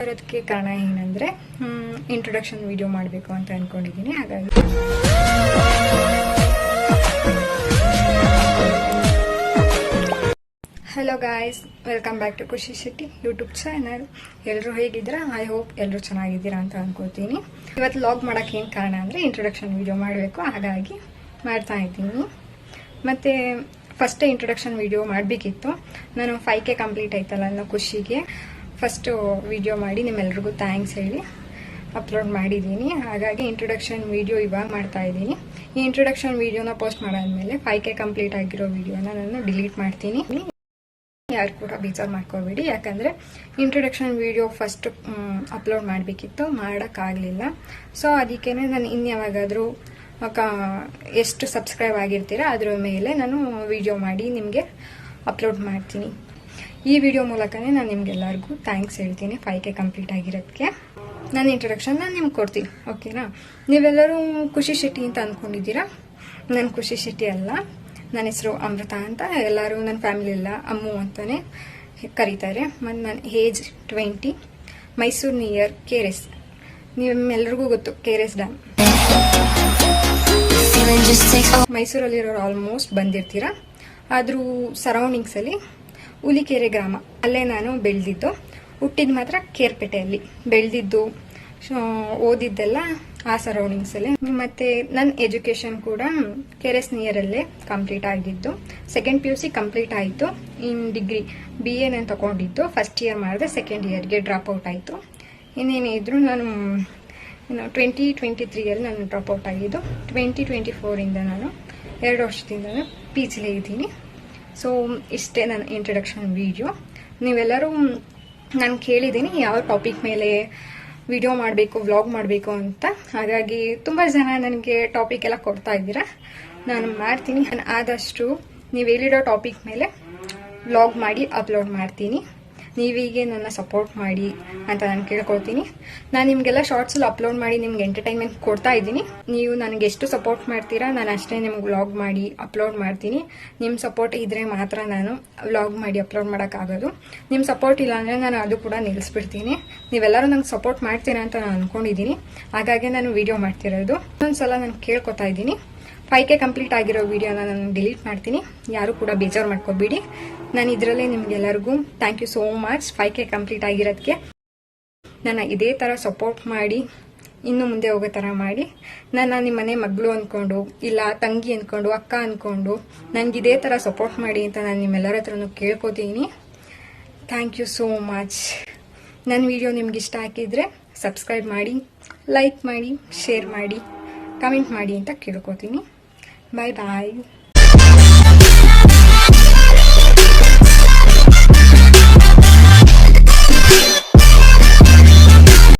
ಬರೋದಕ್ಕೆ ಕಾರಣ ಏನಂದರೆ ಇಂಟ್ರೊಡಕ್ಷನ್ ವಿಡಿಯೋ ಮಾಡಬೇಕು ಅಂತ ಅಂದ್ಕೊಂಡಿದ್ದೀನಿ ಹಾಗಾಗಿ. Hello guys welcome back to Khushi Shetty YouTube channel ಎಲ್ಲರೂ ಹೇಗಿದ್ದೀರಾ? ಐ ಹೋಪ್ ಎಲ್ಲರೂ ಚೆನ್ನಾಗಿದ್ದೀರಾ ಅಂತ ಅನ್ಕೋತೀನಿ. ಇವತ್ತು ಲಾಗ್ ಮಾಡೋಕ್ಕೆ ಏನು ಕಾರಣ ಅಂದರೆ ಇಂಟ್ರೊಡಕ್ಷನ್ ವಿಡಿಯೋ ಮಾಡಬೇಕು, ಹಾಗಾಗಿ ಮಾಡ್ತಾ ಇದ್ದೀನಿ. ಮತ್ತು ಫಸ್ಟೇ ಇಂಟ್ರೊಡಕ್ಷನ್ ವಿಡಿಯೋ ಮಾಡಬೇಕಿತ್ತು. ನಾನು ಫೈವ್ ಕೆ ಕಂಪ್ಲೀಟ್ ಆಯ್ತಲ್ಲ ಅನ್ನೋ ಖುಷಿಗೆ ಫಸ್ಟು ವಿಡಿಯೋ ಮಾಡಿ ನಿಮ್ಮೆಲ್ರಿಗೂ ಥ್ಯಾಂಕ್ಸ್ ಹೇಳಿ ಅಪ್ಲೋಡ್ ಮಾಡಿದ್ದೀನಿ. ಹಾಗಾಗಿ ಇಂಟ್ರೊಡಕ್ಷನ್ ವಿಡಿಯೋ ಇವಾಗ ಮಾಡ್ತಾ ಇದ್ದೀನಿ. ಈ ಇಂಟ್ರೊಡಕ್ಷನ್ ವಿಡಿಯೋನ ಪೋಸ್ಟ್ ಮಾಡಾದ್ಮೇಲೆ ಫೈವ್ ಕೆ ಕಂಪ್ಲೀಟ್ ಆಗಿರೋ ವಿಡಿಯೋನ ನಾನು ಡಿಲೀಟ್ ಮಾಡ್ತೀನಿ. ಯಾರು ಕೂಡ ಬೇಜಾರು ಮಾಡ್ಕೋಬೇಡಿ. ಯಾಕಂದರೆ ಇಂಟ್ರೊಡಕ್ಷನ್ ವಿಡಿಯೋ ಫಸ್ಟ್ ಅಪ್ಲೋಡ್ ಮಾಡಬೇಕಿತ್ತು. ಮಾಡೋಕ್ಕಾಗಲಿಲ್ಲ. ಸೊ ಅದಕ್ಕೇ ನಾನು ಇನ್ಯಾವಾಗಾದರೂ ಕ, ಎಷ್ಟು ಸಬ್ಸ್ಕ್ರೈಬ್ ಆಗಿರ್ತೀರ ಅದ್ರ ಮೇಲೆ ನಾನು ವಿಡಿಯೋ ಮಾಡಿ ನಿಮಗೆ ಅಪ್ಲೋಡ್ ಮಾಡ್ತೀನಿ. ಈ ವಿಡಿಯೋ ಮೂಲಕನೇ ನಾನು ನಿಮ್ಗೆಲ್ಲರಿಗೂ ಥ್ಯಾಂಕ್ಸ್ ಹೇಳ್ತೀನಿ. ಫೈವ್ ಕೆ ಕಂಪ್ಲೀಟ್ ಆಗಿರೋದಕ್ಕೆ ನನ್ನ ಇಂಟ್ರೊಡಕ್ಷನ್ ನಾನು ನಿಮ್ಗೆ ಕೊಡ್ತೀನಿ ಓಕೆನಾ ನೀವೆಲ್ಲರೂ ಖುಷಿ ಶೆಟ್ಟಿ ಅಂತ ಅಂದ್ಕೊಂಡಿದ್ದೀರಾ ನಾನು ಖುಷಿ ಶೆಟ್ಟಿ ಅಲ್ಲ. ನನ್ನ ಹೆಸರು ಅಮೃತ ಅಂತ. ಎಲ್ಲರೂ ನನ್ನ ಫ್ಯಾಮಿಲಿ ಎಲ್ಲ ಅಮ್ಮು ಅಂತಲೇ ಕರೀತಾರೆ. ಮತ್ತು ನನ್ನ age twenty Mysuru near K R S ನಿಮ್ಮೆಲ್ರಿಗೂ ಗೊತ್ತು ಕೆ ಆರ್ ಎಸ್ ಡ್ಯಾಮ್. ಮೈಸೂರಲ್ಲಿರೋರು ಆಲ್ಮೋಸ್ಟ್ ಬಂದಿರ್ತೀರ. ಆದರೂ ಸರೌಂಡಿಂಗ್ಸಲ್ಲಿ ಹುಲಿಕೆರೆ ಗ್ರಾಮ. ಅಲ್ಲೇ ನಾನು ಬೆಳೆದಿದ್ದು. ಹುಟ್ಟಿದ ಮಾತ್ರ ಕೇರ್ಪೇಟೆಯಲ್ಲಿ. ಬೆಳೆದಿದ್ದು ಓದಿದ್ದೆಲ್ಲ ಆ ಸರೌಂಡಿಂಗ್ಸಲ್ಲಿ ಮತ್ತು ನನ್ನ ಎಜುಕೇಷನ್ ಕೂಡ ಕೆರೆಸ್ ನಿಯರಲ್ಲೇ ಕಂಪ್ಲೀಟ್ ಆಗಿದ್ದು. Second P U C complete ಆಯಿತು. ಇನ್ ಡಿಗ್ರಿ ಬಿ ಎ ನಾನು ತೊಗೊಂಡಿದ್ದು. ಫಸ್ಟ್ ಇಯರ್ ಮಾಡಿದೆ ಸೆಕೆಂಡ್ ಇಯರ್ಗೆ ಡ್ರಾಪ್ ಔಟ್ ಆಯಿತು. ಇನ್ನೇನೇ ಇದ್ದರೂ ನಾನು ಟ್ವೆಂಟಿ ಟ್ವೆಂಟಿ ತ್ರೀಯಲ್ಲಿ ನಾನು ಡ್ರಾಪ್ ಔಟ್ ಆಗಿದ್ದು. ಟ್ವೆಂಟಿ ಟ್ವೆಂಟಿ ಫೋರಿಂದ ನಾನು ಎರಡು ವರ್ಷದಿಂದ ಪಿ ಜಿಲೇ ಇದ್ದೀನಿ. ಸೊ ಇಷ್ಟೇ ನನ್ನ ಇಂಟ್ರಡಕ್ಷನ್ ವಿಡಿಯೋ ನೀವೆಲ್ಲರೂ ನಾನು ಕೇಳಿದ್ದೀನಿ ಯಾವ ಟಾಪಿಕ್ ಮೇಲೆ ವಿಡಿಯೋ ಮಾಡಬೇಕು ವ್ಲಾಗ್ ಮಾಡಬೇಕು ಅಂತ. ಹಾಗಾಗಿ ತುಂಬ ಜನ ನನಗೆ ಟಾಪಿಕ್ ಎಲ್ಲ ಕೊಡ್ತಾ ಇದ್ದೀರಾ. ನಾನು ಮಾಡ್ತೀನಿ. ನಾನು ಆದಷ್ಟು ನೀವು ಹೇಳಿರೋ ಟಾಪಿಕ್ ಮೇಲೆ ವ್ಲಾಗ್ ಮಾಡಿ ಅಪ್ಲೋಡ್ ಮಾಡ್ತೀನಿ. ನೀವೀಗೆ ನನ್ನ ಸಪೋರ್ಟ್ ಮಾಡಿ ಅಂತ ನಾನು ಕೇಳ್ಕೊಳ್ತೀನಿ. ನಾನು ನಿಮಗೆಲ್ಲ ಶಾರ್ಟ್ಸಲ್ಲಿ ಅಪ್ಲೋಡ್ ಮಾಡಿ ನಿಮ್ಗೆ ಎಂಟರ್ಟೈನ್ಮೆಂಟ್ ಕೊಡ್ತಾ ಇದ್ದೀನಿ. ನೀವು ನನಗೆ ಎಷ್ಟು ಸಪೋರ್ಟ್ ಮಾಡ್ತೀರಾ, ನಾನು ಅಷ್ಟೇ ನಿಮ್ಗೆ ವ್ಲಾಗ್ ಮಾಡಿ ಅಪ್ಲೋಡ್ ಮಾಡ್ತೀನಿ. ನಿಮ್ಮ ಸಪೋರ್ಟ್ ಇದ್ದರೆ ಮಾತ್ರ ನಾನು ವ್ಲಾಗ್ ಮಾಡಿ ಅಪ್ಲೋಡ್ ಮಾಡೋಕ್ಕಾಗೋದು. ನಿಮ್ಮ ಸಪೋರ್ಟ್ ಇಲ್ಲ ಅಂದರೆ ನಾನು ಅದು ಕೂಡ ನಿಲ್ಲಿಸ್ಬಿಡ್ತೀನಿ ನೀವೆಲ್ಲರೂ ನಂಗೆ ಸಪೋರ್ಟ್ ಮಾಡ್ತೀರಾ ಅಂತ ನಾನು ಅಂದ್ಕೊಂಡಿದ್ದೀನಿ ಹಾಗಾಗಿ ನಾನು ವಿಡಿಯೋ ಮಾಡ್ತಿರೋದು. ಒಂದ್ಸಲ ನಾನು ಕೇಳ್ಕೊತಾ ಇದ್ದೀನಿ. ಫೈವ್ ಕೆ ಕಂಪ್ಲೀಟ್ ಆಗಿರೋ ವಿಡಿಯೋನ ನಾನು ಡಿಲೀಟ್ ಮಾಡ್ತೀನಿ. ಯಾರು ಕೂಡ ಬೇಜಾರು ಮಾಡ್ಕೋಬೇಡಿ. ನಾನು ಇದರಲ್ಲೇ ನಿಮ್ಗೆಲ್ಲರಿಗೂ thank you so much five K complete ಆಗಿರೋದಕ್ಕೆ ನನ್ನ ಇದೇ ಥರ ಸಪೋರ್ಟ್ ಮಾಡಿ, ಇನ್ನು ಮುಂದೆ ಹೋಗೋ ಥರ ಮಾಡಿ. ನನ್ನ ನಿಮ್ಮ ಮನೆ ಮಗಳು ಅಂದ್ಕೊಂಡು ಇಲ್ಲ ತಂಗಿ ಅಂದ್ಕೊಂಡು ಅಕ್ಕ ಅಂದ್ಕೊಂಡು ನನಗೆ ಇದೇ ಥರ ಸಪೋರ್ಟ್ ಮಾಡಿ ಅಂತ ನಾನು ನಿಮ್ಮೆಲ್ಲರ ಹತ್ರನೂ ಕೇಳ್ಕೊತೀನಿ. ಥ್ಯಾಂಕ್ ಯು ಸೋ ಮಚ್ ನನ್ನ ವಿಡಿಯೋ ನಿಮ್ಗೆ ಇಷ್ಟ ಹಾಕಿದರೆ ಸಬ್ಸ್ಕ್ರೈಬ್ ಮಾಡಿ ಲೈಕ್ ಮಾಡಿ ಶೇರ್ ಮಾಡಿ ಕಮೆಂಟ್ ಮಾಡಿ ಅಂತ ಕೇಳ್ಕೊತೀನಿ. 拜拜。